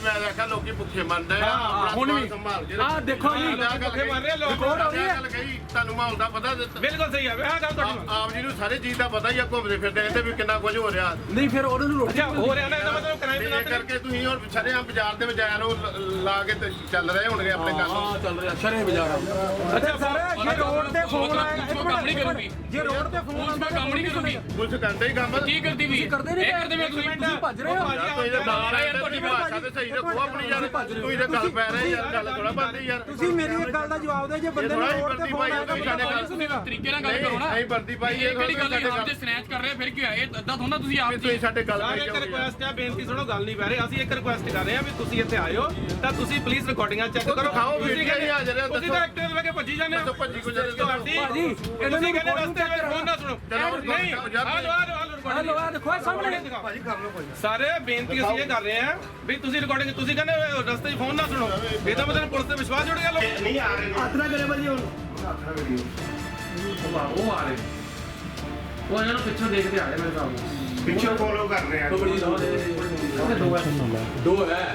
ਮੈਂ ਆਖਿਆ ਲੋਕੀ ਭੁੱਖੇ ਮਰਦੇ ਆ ਹਾਂ, ਆਪਣਾ ਹੁਣ ਵੀ। ਸਮਾਨ ਸੰਭਾਲ ਕੇ ਆਹ ਦੇਖੋ ਜੀ, ਆਹ ਗੱਲ ਭੁੱਖੇ ਮਰ ਰਹੇ ਆ ਲੋਕ। ਰਿਕਾਰਡ ਹੋ ਰਹੀ ਹੈ ਗੱਲ ਕਹੀ ਤੁਹਾਨੂੰ ਮਾਹੌਲ ਦਾ ਪਤਾ ਦਿੱਤਾ ਬਿਲਕੁਲ ਸਹੀ ਆਹ ਗੱਲ ਤੁਹਾਡੀ ਆਪ ਆਪ ਜੀ ਨੂੰ ਸਾਰੇ ਚੀਜ਼ ਦਾ ਪਤਾ ਹੀ ਆ ਘੁੰਮਦੇ ਫਿਰਦੇ ਕਹਿੰਦੇ ਵੀ ਕਿੰਨਾ ਕੁਝ ਹੋ ਰਿਹਾ ਨਹੀਂ ਫਿਰ ਉਹਨਾਂ ਨੂੰ ਰੋਟੀ ਅੱਛਾ ਹੋ ਰਿਹਾ ਨਾ ਇਹਦਾ ਇਹ ਕਰਕੇ ਤੁਸੀਂ ਹੁਣ ਛੜਿਆਂ ਬਾਜ਼ਾਰ ਦੇ ਵਿੱਚ ਆਇਆ ਨੂੰ ਲ- ਲਾ ਕੇ ਤੇ ਚੱਲ ਰਹੇ ਹੋਣਗੇ ਆਪਣੇ ਕੰਮ ਹਾਂ ਚੱਲ ਰਿਹਾ ਸ਼ਰੇ ਬਾਜ਼ਾਰ ਅੱਛਾ ਸਰ ਜੇ ਰੋਡ ਤੇ ਫੋਨ ਆਇਆ ਇੱਕ ਕੰਮ ਨਹੀਂ ਮਿੰਟ, ਕਰੂਗੀ। ਜੇ ਰੋਡ ਤੇ ਫੋਨ ਪੁਲਿਸ ਆਉਂਦਾ ਕੋਈ ਕੰਮ ਨਹੀਂ ਕਰੂਗੀ। ਪੁਲਿਸ ਕਰਦੇ ਹੀ ਕੰਮ ਕੀ ਕਰਦੀ ਵੀ? ਕਰਦੇ ਨਹੀਂ ਇਹ ਕਰਦੇ ਵੀ ਤੁਸੀਂ? ਤੁਸੀਂ ਭੱਜ ਰਹੇ ਹੋ? ਯਾਰ ਤੁਹਾਡੀ ਭਾਸ਼ਾ ਤੇ ਸਹੀ ਰੱਖੋ ਆਪਣੀ ਯਾਰ। ਤੁਸੀਂ ਤਾਂ ਗੱਲ ਪੈ ਰਹੇ ਯਾਰ ਗੱਲ ਥੋੜਾ ਯਾਰ। ਤੁਸੀਂ ਮੇਰੀ ਇੱਕ ਗੱਲ ਦਾ ਜਵਾਬ ਦਿਓ ਜੇ ਬੰਦੇ ਨੂੰ ਥੋੜ੍ਹਾ ਰੋਡ ਤੇ ਵਰਦੀ ਫੋਨ ਪਾਈ ਆਇਆ ਤਾਂ ਹੋਈ ਬੰਦਾ ਸਾਡੇ ਨਹੀਂ ਸੁਣੇਗਾ ਤਰੀਕੇ ਨਾਲ ਗੱਲ ਕਰੋ ਨਾ। ਨਹੀਂ ਵਰਦੀ ਪਾਈ ਇਹ ਕਿਹੜੀ ਗੱਲ ਹੈ? ਸਾਡੇ ਆਪ ਜੇ ਸਨੈਚ ਕਰ ਰਹੇ ਆ, ਫਿਰ ਕੀ ਹੋਇਆ? ਇਹ ਅੱਧਾ ਥੋੜਾ ਤੁਸੀਂ ਆਪ ਤੁਸੀਂ ਸਾਡੇ ਗੱਲ ਯਾਰ ਪਾਈ ਇੱਕ ਜਾਓਗੇ ਰਿਕੁਐਸਟ ਆ ਬੇਨਤੀ ਸੁਣੋ ਗੱਲ ਨਹੀਂ ਪੈ ਰਹੀ। ਅਸੀਂ ਇੱਕ ਰਿਕੁਐਸਟ ਕਰ ਰਹੇ ਆ ਵੀ ਤੁਸੀਂ ਇੱਥੇ ਆਇਓ ਤਾਂ ਤੁਸੀਂ ਪਲੀਜ਼ ਰਿਕਾਰਡਿੰਗਾਂ ਚੈੱਕ ਕਰੋ। ਦਿਖਾਓ, ਤੁਸੀਂ ਵੀਡੀਓ ਨਹੀਂ ਹਾਜ਼ਰ ਹੈ, ਤੁਸੀਂ। ਤਾਂ ਐਕਟਿਵ ਲੈ ਕੇ ਭੱਜੀ ਜਾਂਦੇ ਹੋ। ਭੱਜੀ ਕਿਉਂ ਜਾਂਦੇ ਹੋ? ਤੁਹਾਡੀ ਭਾਜੀ, ਇਹਨਾਂ ਨੂੰ ਰਸਤੇ ਵਿੱਚ ਫੋਨ ਨਾ ਸੁਣੋ। ਨਹੀਂ recording ਕਰੋ, ਆ ਲੋ ਆ ਲੋ ਆ ਲੋ ਹਲੋ ਆ ਦੇਖੋ ਇਹ ਸਾਹਮਣੇ। ਸਾਰੇ ਬੇਨਤੀ ਅਸੀਂ ਇਹ ਕਰ ਰਹੇ ਆ ਵੀ ਤੁਸੀਂ ਰਿਕਾਰਡਿੰਗ ਤੁਸੀਂ ਕਹਿੰਦੇ ਹੋ, ਰਸਤੇ 'ਚ ਫੋਨ ਨਾ ਸੁਣੋ। ਇਹਦਾ ਮਤਲਬ ਪੁਲਿਸ ਤੇ ਵਿਸ਼ਵਾਸ ਜੁੜ ਗਿਆ ਲੋਕ ਉਹ ਆ ਰਹੇ। ਉਹ ਇਹਨਾਂ ਨੂੰ ਪਿੱਛੋਂ ਦੇਖਦੇ ਆ ਰਹੇ ਮੇਰੇ ਸਾਹਮਣੇ। ਪਿੱਛੇ ਫੋਲੋ ਕਰ ਰਹੇ ਆ। ਦੋ ਹੈ। ਦੋ ਹੈ ਦੋ ਹੈ।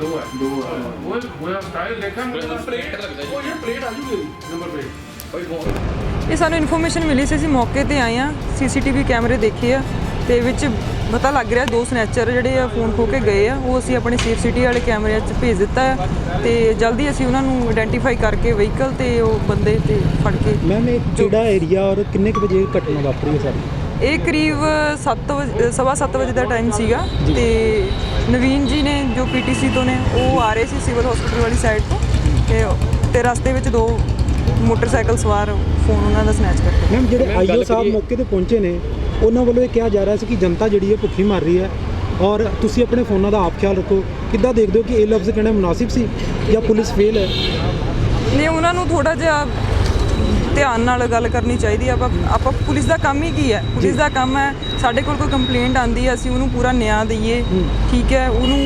ਦੋ ਹੈ। ਦੋ ਹੈ। ਉਹ ਹੋਇਆ ਸਟਾਈਲ ਦੇਖਾਂ ਮੈਨੂੰ ਪਲੇਟ ਲੱਗਦਾ ਉਹ ਇਹ ਪਲੇਟ ਆ ਜੂਗੀ। ਨੰਬਰ ਪਲੇਟ ਓਏ ਬਹੁਤ ਇਹ ਸਾਨੂੰ ਇਨਫੋਰਮੇਸ਼ਨ ਮਿਲੀ ਸੀ ਅਸੀਂ ਮੌਕੇ ਤੇ ਆਏ ਆ ਸੀਸੀਟੀਵੀ ਕੈਮਰੇ ਦੇਖੇ ਆ। ਤੇ ਵਿੱਚ ਪਤਾ ਲੱਗ ਰਿਹਾ ਦੋ ਸਨੈਚਰ ਜਿਹੜੇ ਆ ਫੋਨ ਖੋ ਕੇ ਗਏ ਆ। ਉਹ ਅਸੀਂ ਆਪਣੇ ਸੇਫ ਸਿਟੀ ਵਾਲੇ ਕੈਮਰਿਆਂ 'ਚ ਭੇਜ ਦਿੱਤਾ ਹੈ ਤੇ ਜਲਦੀ ਅਸੀਂ ਉਹਨਾਂ ਨੂੰ ਆਇਡੈਂਟੀਫਾਈ ਕਰਕੇ ਵਹੀਕਲ ਤੇ ਉਹ ਬੰਦੇ ਤੇ ਫੜ ਕੇ ਮੈਮ ਇਹ ਕਿਹੜਾ ਏਰੀਆ ਔਰ ਕਿੰਨੇ ਕੁ ਵਜੇ ਘਟਨਾ ਵਾਪਰੀ ਹੈ ਸਾਰੀ? ਇਹ ਕਰੀਬ 7 ਵਜੇ ਸਵਾ ਸੱਤ ਵਜੇ ਦਾ ਟਾਈਮ ਸੀਗਾ ਤੇ ਨਵੀਨ ਜੀ ਨੇ ਜੋ ਪੀਟੀਸੀ ਤੋਂ ਨੇ ਉਹ ਆ ਰਹੇ ਸੀ ਸਿਵਲ ਹਸਪੀਟਲ ਵਾਲੀ ਸਾਈਡ ਤੋਂ ਤੇ ਤੇ ਰਸਤੇ ਵਿੱਚ ਦੋ ਮੋਟਰਸਾਈਕਲ ਸਵਾਰ ਫੋਨ ਉਹਨਾਂ ਦਾ ਸਨੈਚ ਕਰਕੇ ਮੈਮ ਜਿਹੜੇ ਆਈਓ ਸਾਹਿਬ ਮੌਕੇ ਤੇ ਪਹੁੰਚੇ ਨੇ ਉਹਨਾਂ ਵੱਲੋਂ ਇਹ ਕਿਹਾ ਜਾ ਰਿਹਾ ਸੀ ਕਿ ਜਨਤਾ ਜਿਹੜੀ ਹੈ ਭੁੱਖੀ ਮਰ ਰਹੀ ਹੈ ਔਰ ਤੁਸੀਂ ਆਪਣੇ ਫੋਨਾਂ ਦਾ ਆਪ ਖਿਆਲ ਰੱਖੋ। ਕਿੱਦਾਂ ਦੇਖਦੇ ਹੋ ਕਿ ਇਹ ਲਫ਼ਜ਼ ਕਹਿਣਾ ਮੁਨਾਸਿਬ ਸੀ ਜਾਂ ਪੁਲਿਸ ਫੇਲ ਹੈ? ਨੇ ਉਹਨਾਂ ਨੂੰ ਥੋੜਾ ਜਿਹਾ ਧਿਆਨ ਨਾਲ ਗੱਲ ਕਰਨੀ ਚਾਹੀਦੀ ਹੈ ਆਪਾਂ ਆਪਾਂ ਪੁਲਿਸ ਦਾ ਕੰਮ ਹੀ ਕੀ ਹੈ? ਪੁਲਿਸ ਦਾ ਕੰਮ ਹੈ ਸਾਡੇ ਕੋਲ ਕੋਈ ਕੰਪਲੇਂਟ ਆਂਦੀ ਹੈ ਅਸੀਂ ਉਹਨੂੰ ਪੂਰਾ ਨਿਆਂ ਦਈਏ। ਠੀਕ ਹੈ ਉਹਨੂੰ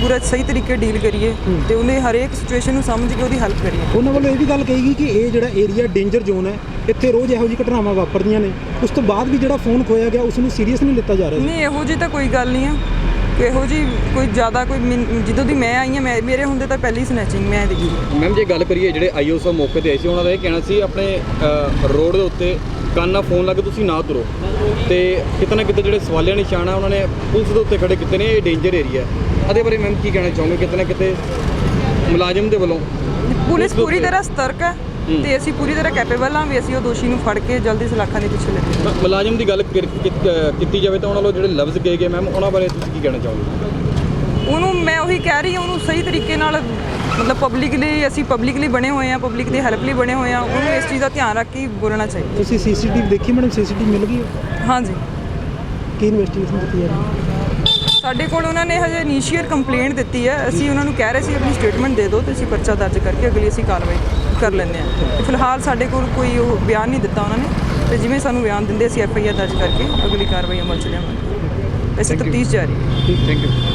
ਪੂਰਾ ਸਹੀ ਤਰੀਕੇ ਡੀਲ ਕਰੀਏ ਤੇ ਉਹਨੇ ਹਰੇਕ ਸਿਚੁਏਸ਼ਨ ਨੂੰ ਸਮਝ ਕੇ ਉਹਦੀ ਹੈਲਪ ਕਰੀਏ ਉਹਨਾਂ ਵੱਲੋਂ ਇਹ ਵੀ ਗੱਲ ਕਹੀ ਗਈ ਕਿ ਇਹ ਜਿਹੜਾ ਏਰੀਆ ਡੇਂਜਰ ਜ਼ੋਨ ਹੈ ਇੱਥੇ ਰੋਜ਼ ਇਹੋ ਜਿਹੀ ਘਟਨਾਵਾਂ ਵਾਪਰਦੀਆਂ ਨੇ। ਉਸ ਤੋਂ ਬਾਅਦ ਵੀ ਜਿਹੜਾ ਫੋਨ ਖੋਇਆ ਗਿਆ ਉਸ ਨੂੰ ਸੀਰੀਅਸ ਨਹੀਂ ਲਿੱਤਾ ਜਾ ਰਿਹਾ ਨਹੀਂ ਇਹੋ ਜੀ ਤਾਂ ਕੋਈ ਗੱਲ ਨਹੀਂ ਹੈ। ਕਿ ਇਹੋ ਜੀ ਕੋਈ ਜ਼ਿਆਦਾ ਕੋਈ ਮੈਨ- ਜਦੋਂ ਦੀ ਮੈਂ ਆਈ ਹਾਂ ਮੈਂ ਮੇਰੇ ਹੁੰਦੇ ਤਾਂ ਪਹਿਲੀ ਸਨੈਚਿੰਗ ਮੈਂ ਦੇਖੀ ਮੈਮ ਜੇ ਗੱਲ ਕਰੀਏ ਜਿਹੜੇ ਆਈਓ ਸਾਹਿਬ ਮੌਕੇ ਤੇ ਆਏ ਸੀ ਉਹਨਾਂ ਦਾ ਇਹ ਕਹਿਣਾ ਸੀ ਆਪਣੇ ਅ, ਰੋਡ ਦੇ ਉੱਤੇ ਕੰਨ ਨਾਲ ਫੋਨ ਲਾ ਕੇ ਤੁਸੀਂ ਨਾ ਤੁਰੋ। ਤੇ ਕਿਤੇ ਨਾ ਕਿਤੇ ਜਿਹੜੇ ਸਵਾਲੀਆ ਨਿਸ਼ਾਨ ਆ ਉਹਨਾਂ ਨੇ ਪੁਲਿਸ ਦੇ ਉੱਤੇ ਖੜੇ ਕੀਤੇ ਨੇ ਇਹ ਡੇਂਜਰ ਏਰੀਆ ਇਹਦੇ ਬਾਰੇ ਮੈਮ ਕੀ ਕਹਿਣਾ ਚਾਹੋਗੇ? ਕਿਤੇ ਨਾ ਕਿਤੇ ਮੁਲਾਜ਼ਮ ਦੇ ਵੱਲੋਂ ਪੁਲਿਸ ਪੂਰੀ ਤਰ੍ਹਾਂ ਸਤਰਕ ਹੈ। ਤੇ ਅਸੀਂ ਪੂਰੀ ਤਰ੍ਹਾਂ ਕੈਪੇਬਲ ਹਾਂ ਵੀ ਅਸੀਂ ਉਹ ਦੋਸ਼ੀ ਨੂੰ ਫੜ ਕੇ ਜਲਦੀ ਸਲਾਖਾਂ ਦੇ ਪਿੱਛੇ ਲੈ ਕੇ ਜਾਈਏ। ਮ- ਮੁਲਾਜ਼ਮ ਦੀ ਗੱਲ ਕੀਤ- ਜਾਵੇ ਤਾਂ ਉਹਨਾਂ ਵੱਲੋਂ ਜਿਹੜੇ ਲਫ਼ਜ਼ ਕਹੇ ਗਏ ਮੈਮ ਉਹਨਾਂ ਬਾਰੇ ਤੁਸੀਂ ਕੀ ਕਹਿਣਾ ਚਾਹੋਗੇ? ਉਹਨੂੰ ਮੈਂ ਉਹੀ ਕਹਿ ਰਹੀ ਹਾਂ ਉਹਨੂੰ ਸਹੀ ਤਰੀਕੇ ਨਾਲ ਮਤਲਬ ਪਬਲਿਕ ਲਈ ਅਸੀਂ ਪਬਲਿਕ ਲਈ ਬਣੇ ਹੋਏ ਆ ਪਬਲਿਕ ਦੀ ਹੈਲਪ ਲਈ ਬਣੇ ਹੋਏ ਆ ਉਹਨੂੰ ਇਸ ਚੀਜ਼ ਦਾ ਧਿਆਨ ਰੱਖ ਕੇ ਬੋਲਣਾ ਚਾਹੀਦਾ। ਤੁਸੀਂ ਸੀਸੀਟੀਵੀ ਦੇਖੀ ਮੈਡਮ? ਸੀਸੀਟੀਵੀ ਮਿਲ ਗਈ? ਹਾਂਜੀ। ਕੀ ਇਨਵੈਸਟੀਗੇਸ਼ਨ ਕੀਤੀ ਜਾ ਰਹੀ ਹੈ? ਸਾਡੇ ਕੋਲ ਉਹਨਾਂ ਨੇ ਹਜੇ ਇਨੀਸ਼ੀਅਲ ਕੰਪਲੇਂਟ ਦਿੱਤੀ ਹੈ। ਅਸੀਂ ਉਹਨਾਂ ਨੂੰ ਕਹਿ ਰਹੇ ਸੀ ਆਪਣੀ ਸਟੇਟਮੈਂਟ ਦੇ ਦਿਓ ਤੇ ਅਸੀਂ ਪਰਚਾ ਦਰਜ ਕਰਕੇ ਅਗਲੀ ਅਸੀਂ ਕਾਰਵਾਈ ਕਰ ਲੈਂਦੇ ਤੇ ਫਿਲਹਾਲ ਸਾਡੇ ਕੋਲ ਕੋਈ ਉਹ ਬਿਆਨ ਨਹੀਂ ਦਿੱਤਾ ਉਹਨਾਂ ਨੇ। ਤੇ ਜਿਵੇਂ ਸਾਨੂੰ ਬਿਆਨ ਦਿੰਦੇ ਅਸੀਂ ਐਫ ਆਈ ਆਰ ਦਰਜ ਕਰਕੇ ਅਗਲੀ ਕਾਰਵਾਈ ਅਮਲ ਚ ਲਿਆਵਾਂਗੇ। ਵੈਸੇ ਤਫਤੀਸ਼ ਜਾਰੀ ਹੈ। Thank you